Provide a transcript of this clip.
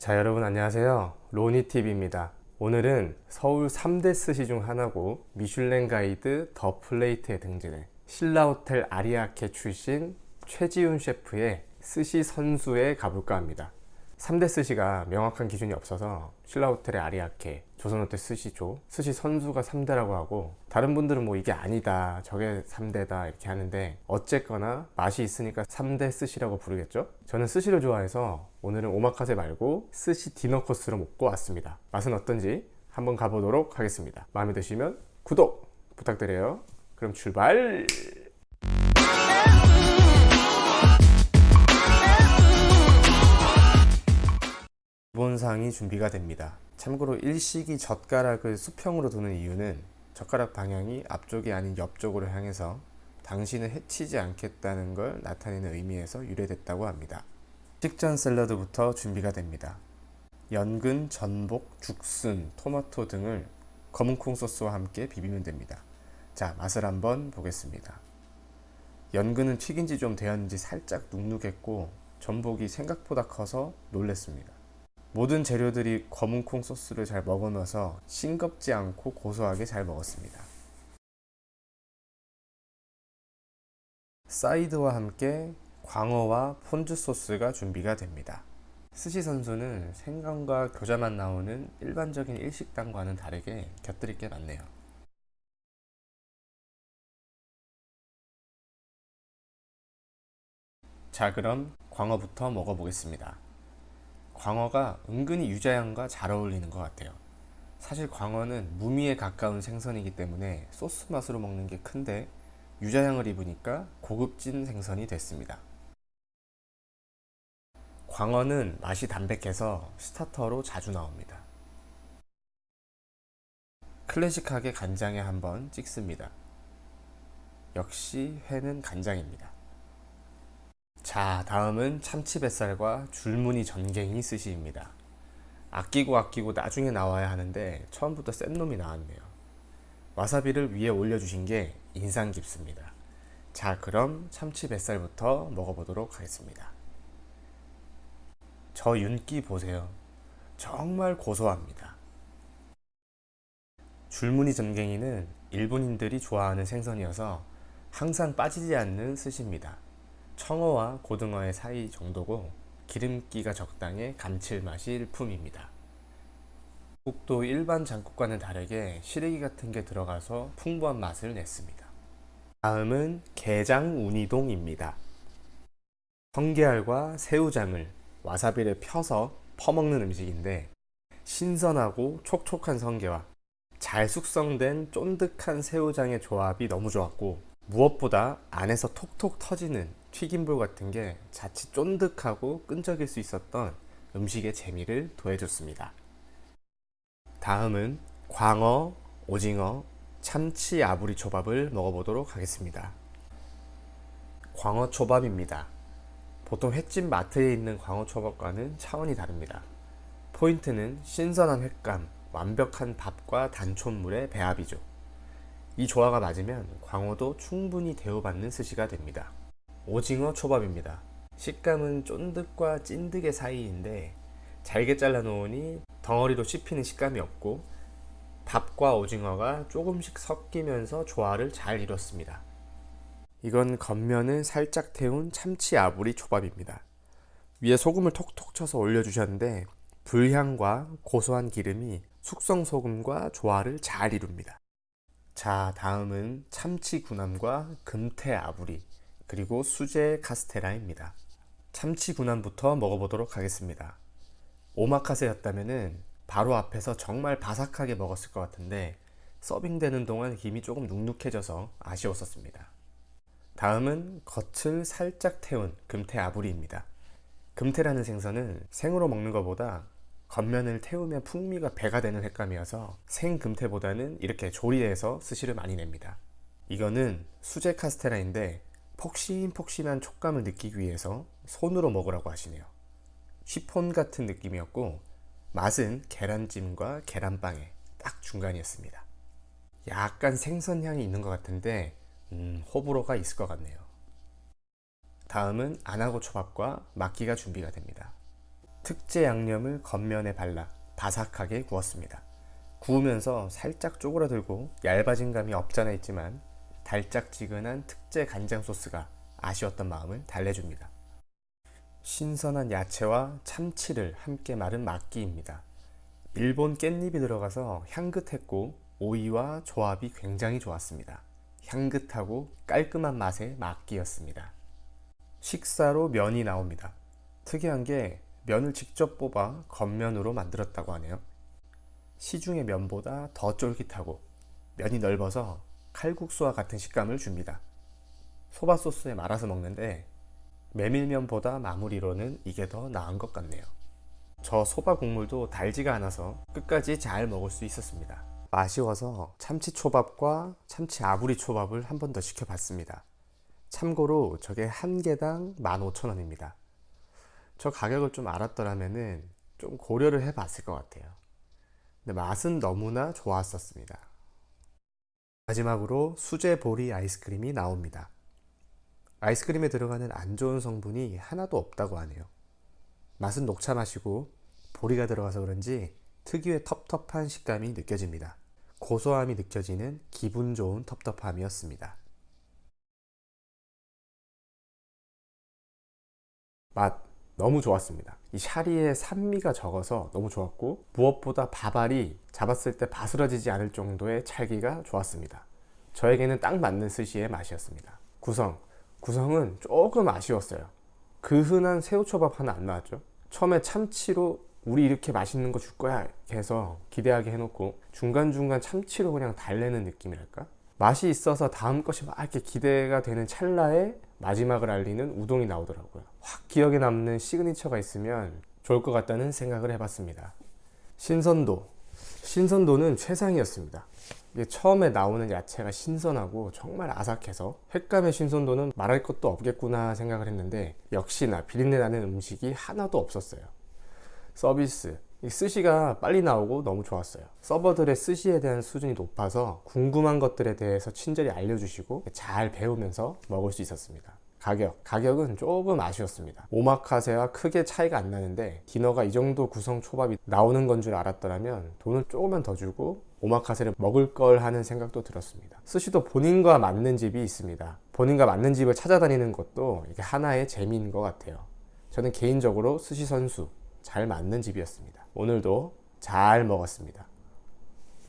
자 여러분 안녕하세요. 로니TV입니다. 오늘은 서울 3대 스시 중 하나고 미슐랭 가이드 더 플레이트에 등재된 신라호텔 아리아케 출신 최지훈 셰프의 스시 선수에 가볼까 합니다 3대 스시가 명확한 기준이 없어서 신라호텔의 아리아케, 조선호텔 스시조, 스시 선수가 3대라고 하고 다른 분들은 뭐 이게 아니다, 저게 3대다 이렇게 하는데 어쨌거나 맛이 있으니까 3대 스시라고 부르겠죠? 저는 스시를 좋아해서 오늘은 오마카세 말고 스시 디너 코스로 먹고 왔습니다. 맛은 어떤지 한번 가보도록 하겠습니다. 마음에 드시면 구독 부탁드려요. 그럼 출발! 기본상이 준비가 됩니다. 참고로 일식이 젓가락을 수평으로 두는 이유는 젓가락 방향이 앞쪽이 아닌 옆쪽으로 향해서 당신을 해치지 않겠다는 걸 나타내는 의미에서 유래됐다고 합니다. 식전 샐러드부터 준비가 됩니다. 연근, 전복, 죽순, 토마토 등을 검은콩 소스와 함께 비비면 됩니다. 자, 맛을 한번 보겠습니다. 연근은 튀긴 지 좀 되었는지 살짝 눅눅했고 전복이 생각보다 커서 놀랬습니다. 모든 재료들이 검은콩 소스를 잘 먹어넣어서 싱겁지 않고 고소하게 잘 먹었습니다. 사이드와 함께 광어와 폰즈 소스가 준비가 됩니다. 스시 선수는 생강과 교자만 나오는 일반적인 일식당과는 다르게 곁들일 게 많네요. 자, 그럼 광어부터 먹어보겠습니다. 광어가 은근히 유자향과 잘 어울리는 것 같아요. 사실 광어는 무미에 가까운 생선이기 때문에 소스 맛으로 먹는 게 큰데 유자향을 입으니까 고급진 생선이 됐습니다. 광어는 맛이 담백해서 스타터로 자주 나옵니다. 클래식하게 간장에 한번 찍습니다. 역시 회는 간장입니다. 자, 다음은 참치 뱃살과 줄무늬 전갱이 스시입니다. 아끼고 아끼고 나중에 나와야 하는데 처음부터 센 놈이 나왔네요. 와사비를 위에 올려주신 게 인상 깊습니다. 자, 그럼 참치 뱃살부터 먹어보도록 하겠습니다. 저 윤기 보세요. 정말 고소합니다. 줄무늬 전갱이는 일본인들이 좋아하는 생선이어서 항상 빠지지 않는 스시입니다. 청어와 고등어의 사이 정도고 기름기가 적당해 감칠맛이 일품입니다. 국도 일반 장국과는 다르게 시래기 같은 게 들어가서 풍부한 맛을 냈습니다. 다음은 게장 우니동입니다. 성게알과 새우장을 와사비를 펴서 퍼먹는 음식인데 신선하고 촉촉한 성게와 잘 숙성된 쫀득한 새우장의 조합이 너무 좋았고 무엇보다 안에서 톡톡 터지는 튀김볼 같은 게 자칫 쫀득하고 끈적일 수 있었던 음식의 재미를 더해줬습니다. 다음은 광어, 오징어, 참치 아부리 초밥을 먹어보도록 하겠습니다. 광어 초밥입니다. 보통 횟집 마트에 있는 광어 초밥과는 차원이 다릅니다. 포인트는 신선한 횟감, 완벽한 밥과 단촛물의 배합이죠. 이 조화가 맞으면 광어도 충분히 대우받는 스시가 됩니다. 오징어 초밥입니다. 식감은 쫀득과 찐득의 사이인데 잘게 잘라 놓으니 덩어리로 씹히는 식감이 없고 밥과 오징어가 조금씩 섞이면서 조화를 잘 이뤘습니다. 이건 겉면을 살짝 태운 참치 아부리 초밥입니다. 위에 소금을 톡톡 쳐서 올려주셨는데 불향과 고소한 기름이 숙성 소금과 조화를 잘 이룹니다. 자, 다음은 참치 군함과 금태 아부리 그리고 수제 카스테라입니다. 참치 군함부터 먹어보도록 하겠습니다. 오마카세였다면은 바로 앞에서 정말 바삭하게 먹었을 것 같은데 서빙되는 동안 김이 조금 눅눅해져서 아쉬웠었습니다. 다음은 겉을 살짝 태운 금태 아부리입니다. 금태라는 생선은 생으로 먹는 것보다 겉면을 태우면 풍미가 배가 되는 횟감이어서 생금태보다는 이렇게 조리해서 스시를 많이 냅니다. 이거는 수제 카스테라인데 폭신폭신한 촉감을 느끼기 위해서 손으로 먹으라고 하시네요. 쉬폰 같은 느낌이었고 맛은 계란찜과 계란빵의 딱 중간이었습니다. 약간 생선 향이 있는 것 같은데 음, 호불호가 있을 것 같네요. 다음은 안하고 초밥과 막기가 준비가 됩니다. 특제 양념을 겉면에 발라 바삭하게 구웠습니다. 구우면서 살짝 쪼그라들고 얇아진 감이 없잖아 있지만 달짝지근한 특제 간장 소스가 아쉬웠던 마음을 달래줍니다. 신선한 야채와 참치를 함께 마른 막기입니다. 일본 깻잎이 들어가서 향긋했고 오이와 조합이 굉장히 좋았습니다. 향긋하고 깔끔한 맛의 막기였습니다. 식사로 면이 나옵니다. 특이한 게 면을 직접 뽑아 겉면으로 만들었다고 하네요. 시중의 면보다 더 쫄깃하고 면이 넓어서 칼국수와 같은 식감을 줍니다. 소바 소스에 말아서 먹는데 메밀면보다 마무리로는 이게 더 나은 것 같네요. 저 소바 국물도 달지가 않아서 끝까지 잘 먹을 수 있었습니다. 아쉬워서 참치 초밥과 참치 아부리 초밥을 한 번 더 시켜봤습니다. 참고로 저게 한 개당 15,000원입니다. 저 가격을 좀 알았더라면은 좀 고려를 해봤을 것 같아요. 근데 맛은 너무나 좋았었습니다. 마지막으로 수제 보리 아이스크림이 나옵니다. 아이스크림에 들어가는 안 좋은 성분이 하나도 없다고 하네요. 맛은 녹차 맛이고 보리가 들어가서 그런지 특유의 텁텁한 식감이 느껴집니다. 고소함이 느껴지는 기분 좋은 텁텁함이었습니다. 맛 너무 좋았습니다. 이 샤리의 산미가 적어서 너무 좋았고 무엇보다 밥알이 잡았을 때 바스러지지 않을 정도의 찰기가 좋았습니다. 저에게는 딱 맞는 스시의 맛이었습니다. 구성 구성은 조금 아쉬웠어요. 그 흔한 새우초밥 하나 안 나왔죠. 처음에 참치로 우리 이렇게 맛있는 거 줄 거야 해서 기대하게 해놓고 중간중간 참치로 그냥 달래는 느낌이랄까? 맛이 있어서 다음 것이 막 이렇게 기대가 되는 찰나에 마지막을 알리는 우동이 나오더라고요. 확 기억에 남는 시그니처가 있으면 좋을 것 같다는 생각을 해봤습니다. 신선도. 신선도는 최상이었습니다. 이게 처음에 나오는 야채가 신선하고 정말 아삭해서 횟감의 신선도는 말할 것도 없겠구나 생각을 했는데 역시나 비린내 나는 음식이 하나도 없었어요. 서비스. 이 스시가 빨리 나오고 너무 좋았어요. 서버들의 스시에 대한 수준이 높아서 궁금한 것들에 대해서 친절히 알려주시고 잘 배우면서 먹을 수 있었습니다. 가격. 가격은 조금 아쉬웠습니다. 오마카세와 크게 차이가 안 나는데 디너가 이 정도 구성 초밥이 나오는 건 줄 알았더라면 돈은 조금만 더 주고 오마카세를 먹을 걸 하는 생각도 들었습니다. 스시도 본인과 맞는 집이 있습니다. 본인과 맞는 집을 찾아다니는 것도 이게 하나의 재미인 것 같아요. 저는 개인적으로 스시 선수 잘 맞는 집이었습니다. 오늘도 잘 먹었습니다.